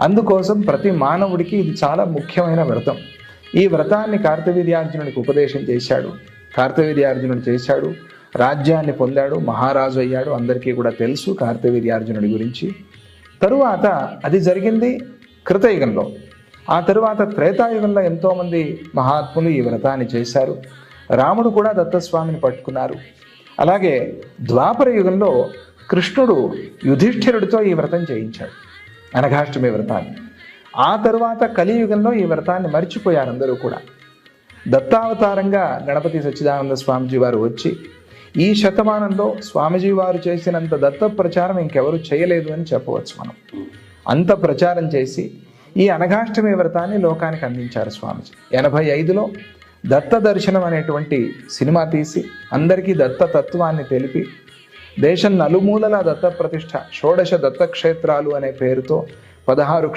అందుకోసం ప్రతి మానవుడికి ఇది చాలా ముఖ్యమైన వ్రతం. ఈ వ్రతాన్ని కార్తవీర్యార్జునుడికి ఉపదేశం చేశాడు. కార్తవీర్యార్జునుడు చేశాడు. రాజ్యాన్ని పొందాడు. మహారాజు అయ్యాడు. అందరికీ కూడా తెలుసు కార్తవీర్యార్జునుడి గురించి. తరువాత అది జరిగింది కృతయుగంలో. ఆ తరువాత త్రేతాయుగంలో ఎంతోమంది మహాత్ములు ఈ వ్రతాన్ని చేశారు. రాముడు కూడా దత్తస్వామిని పట్టుకున్నారు. అలాగే ద్వాపర యుగంలో కృష్ణుడు యుధిష్ఠిరుడితో ఈ వ్రతం చేయించాడు. అనఘాష్టమి వ్రతాన్ని. ఆ తరువాత కలియుగంలో ఈ వ్రతాన్ని మర్చిపోయారు అందరూ కూడా. దత్తావతారంగా గణపతి సచ్చిదానంద స్వామిజీ వారు వచ్చి ఈ శతమానంలో స్వామిజీ వారు చేసినంత దత్త ప్రచారం ఇంకెవరు చేయలేదు అని చెప్పవచ్చు మనం. అంత ప్రచారం చేసి ఈ అనఘాష్టమి వ్రతాన్ని లోకానికి అందించారు స్వామిజీ. ఎనభై ఐదులో దత్త దర్శనం అనేటువంటి సినిమా తీసి అందరికీ దత్త తత్వాన్ని తెలిపి దేశం నలుమూలల దత్తప్రతిష్ట షోడశ దత్తక్షేత్రాలు అనే పేరుతో పదహారు